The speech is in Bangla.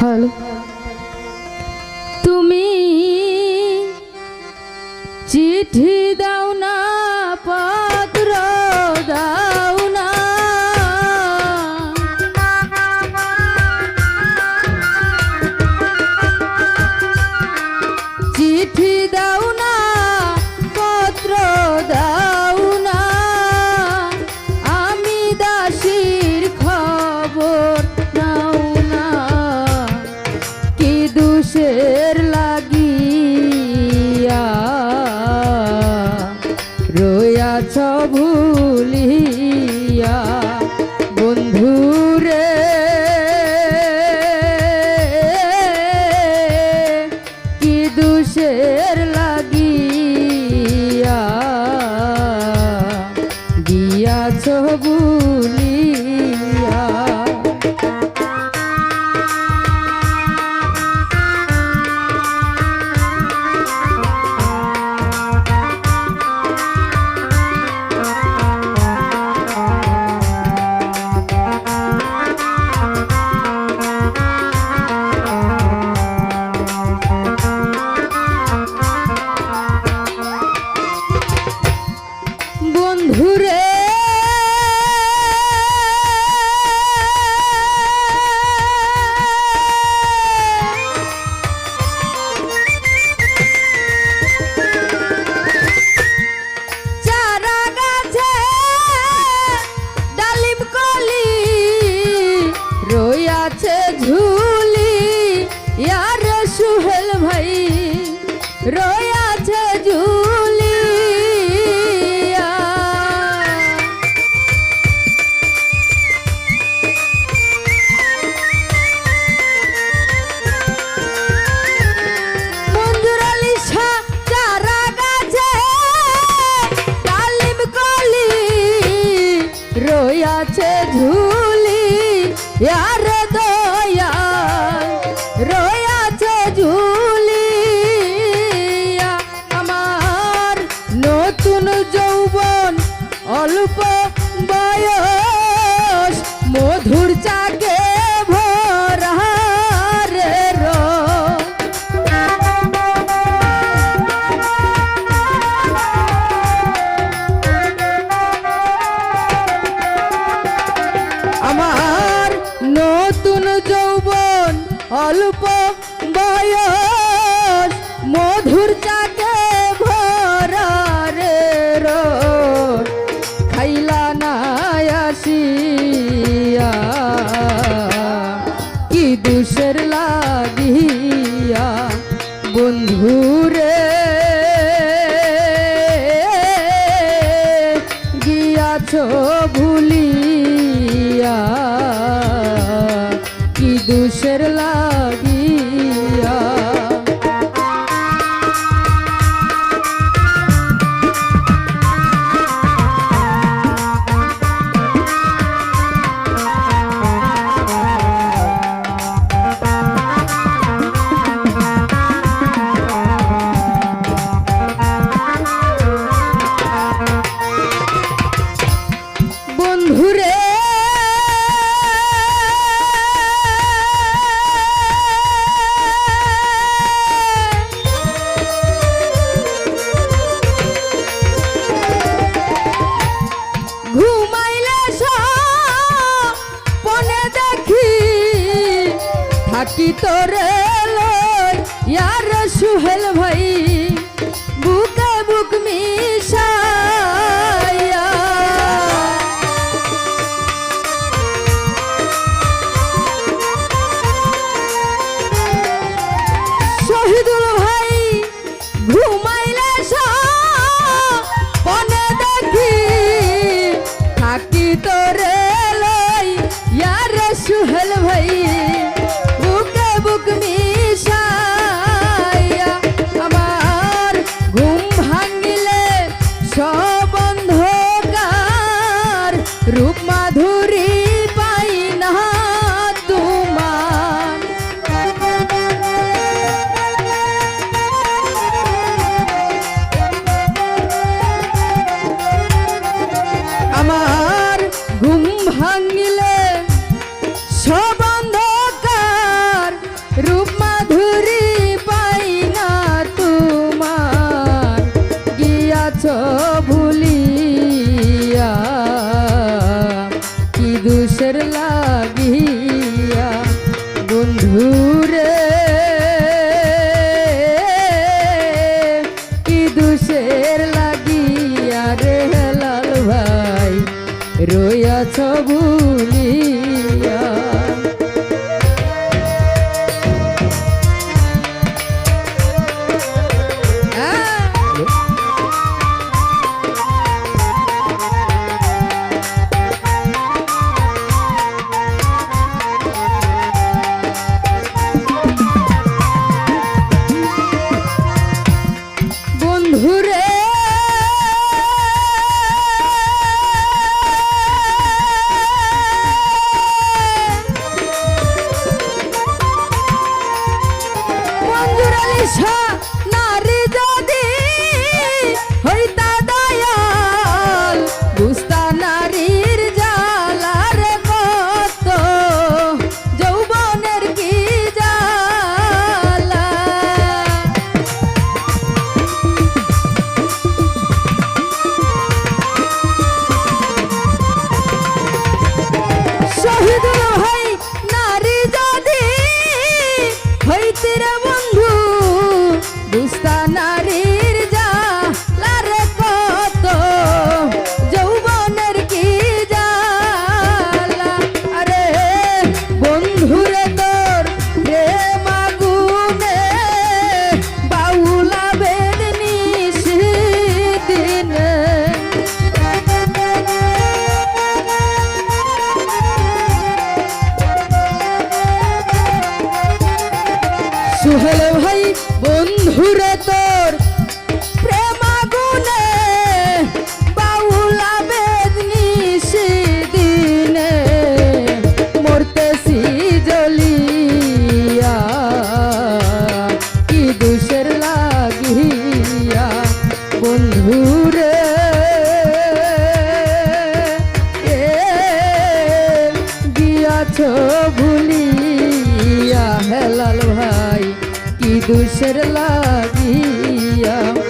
হ্যালো। তুমি চিঠি দাও না আকাশের আছে ঝু আমার নতুন যৌবন অল্প বয়স। তেরলা তোরে লয় ইয়ার সুহেল ভাই রইয়াছ ভুলিয়া সুহেল ভাই বন্ধুরে কি লাগিয়া